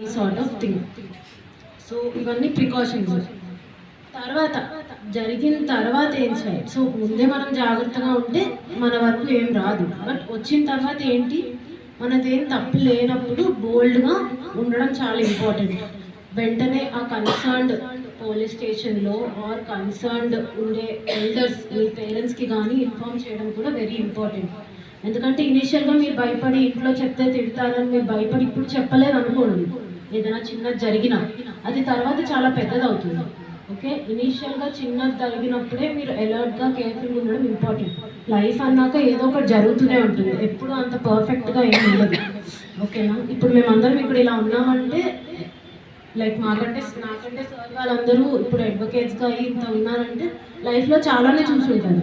Sort of thing so ఇవన్నీ precautions తర్వాత జరిగిన తర్వాత ఏం చేయాలి? సో ముందే మనం జాగ్రత్తగా ఉంటే మన వరకు ఏం రాదు. బట్ వచ్చిన తర్వాత ఏంటి? మనదేం తప్పు లేనప్పుడు బోల్డ్గా ఉండడం చాలా ఇంపార్టెంట్ వెంటనే ఆ కన్సర్న్డ్ పోలీస్ స్టేషన్లో ఆర్ కన్సర్న్డ్ ఉండే ఎల్డర్స్ మీ పేరెంట్స్కి కానీ ఇన్ఫార్మ్ చేయడం కూడా వెరీ ఇంపార్టెంట్ ఎందుకంటే ఇనీషియల్గా మీరు భయపడి ఇంట్లో చెప్తే తిడతారని మీరు భయపడి ఇప్పుడు చెప్పలేదు అనుకోండి ఏదైనా చిన్నది జరిగినా అది తర్వాత చాలా పెద్దది అవుతుంది ఓకే? ఇనీషియల్గా చిన్నది జరిగినప్పుడే మీరు అలర్ట్గా కేర్ఫుల్గా ఉండడం ఇంపార్టెంట్. లైఫ్ అన్నాక ఏదో ఒకటి జరుగుతూనే ఉంటుంది. ఎప్పుడు అంత పర్ఫెక్ట్గా ఏమి ఉండదు. ఓకేనా ఇప్పుడు మేమందరం ఇక్కడ ఇలా ఉన్నామంటే లైక్ మాకంటే నాకంటే సార్ వాళ్ళందరూ ఇప్పుడు అడ్వకేట్స్గా అయ్యి ఇంత ఉన్నారంటే లైఫ్లో చాలానే చూసుంటారు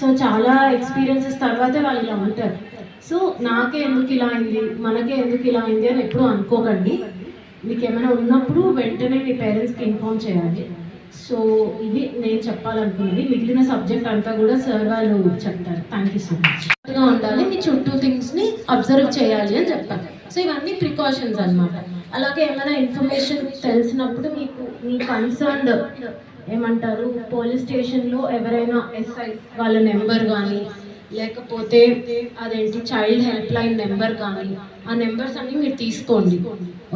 సో చాలా ఎక్స్పీరియన్సెస్ తర్వాతే వాళ్ళు ఇలా ఉంటారు. సో నాకే ఎందుకు ఇలా అయింది? మనకే ఎందుకు ఇలా అయింది అని ఎప్పుడూ అనుకోకండి. మీకు ఏమైనా ఉన్నప్పుడు వెంటనే మీ పేరెంట్స్కి ఇన్ఫార్మ్ చేయాలి. సో ఇది నేను చెప్పాలనుకున్నది. మిగిలిన సబ్జెక్ట్ అంతా కూడా సార్ వాళ్ళు చెప్తారు. థ్యాంక్ యూ సో మచ్ ఉండాలి. మీ చుట్టూ థింగ్స్ని అబ్జర్వ్ చేయాలి అని చెప్తాను సో ఇవన్నీ ప్రికాషన్స్ అన్నమాట. అలాగే ఏమైనా ఇన్ఫర్మేషన్ తెలిసినప్పుడు మీకు మీ కన్సర్న్ ఏమంటారు పోలీస్ స్టేషన్లో ఎవరైనా ఎస్ఐ వాళ్ళ నెంబర్ కానీ లేకపోతే అదేంటి చైల్డ్ హెల్ప్ లైన్ నెంబర్ కానీ ఆ నెంబర్స్ అన్ని మీరు తీసుకోండి.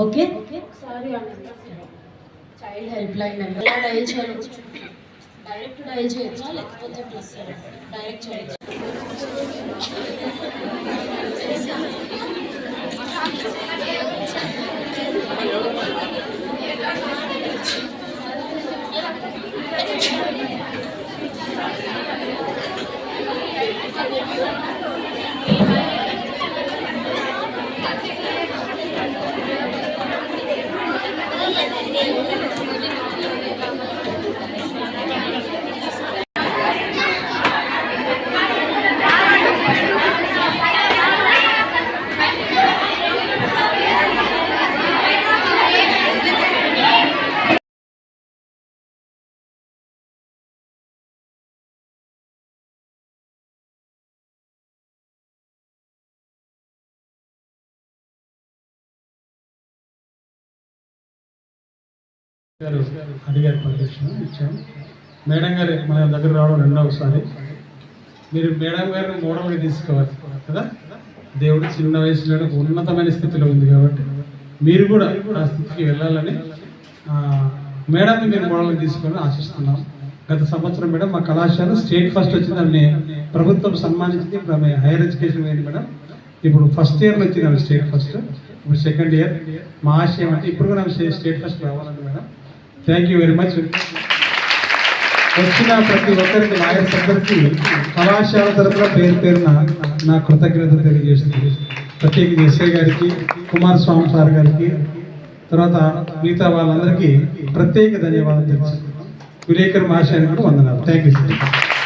ఓకే? ఒకసారి చైల్డ్ హెల్ప్ లైన్ నెంబర్ ఎలా డైల్ చేయవచ్చు డైరెక్ట్ డైల్ చేయొచ్చా? లేకపోతే ప్లస్ డైరెక్ట్ చేయొచ్చు గారు అడిగారు పర్మిషన్ ఇచ్చాం మేడం గారు మన దగ్గర రావడం రెండవసారి మీరు మేడం గారిని మూడవది తీసుకోవాలి కదా? దేవుడు చిన్న వయసులోనే ఉన్నతమైన స్థితిలో ఉంది కాబట్టి మీరు కూడా ఆ స్థితికి వెళ్ళాలని మేడంని మీరు మోడల్ని తీసుకొని ఆశిస్తున్నాం. గత సంవత్సరం మేడం మా కళాశాల స్టేట్ ఫస్ట్ వచ్చింది ఆమె ప్రభుత్వం సన్మానించింది ఇప్పుడు ఆమె హైయర్ ఎడ్యుకేషన్ అయింది మేడం. ఇప్పుడు ఫస్ట్ ఇయర్లో వచ్చింది ఆమె స్టేట్ ఫస్ట్ ఇప్పుడు సెకండ్ ఇయర్. మా ఆశయం అంటే ఇప్పుడు కూడా ఆమె స్టేట్ ఫస్ట్ రావాలండి madam. Thank you very much వచ్చిన ప్రతి ఒక్కరికి లాయర్స్ అందరికీ కళాశాల తరపున పేరు పేరున నా కృతజ్ఞత తెలియజేస్తుంది ప్రత్యేకించి ఎస్ఐ గారికి కుమారస్వామి సార్ గారికి తర్వాత మిగతా వాళ్ళందరికీ ప్రత్యేక ధన్యవాదాలు తెలుసు విలేకరు మహాశయానికి కూడా వందనాలు. Thank you sir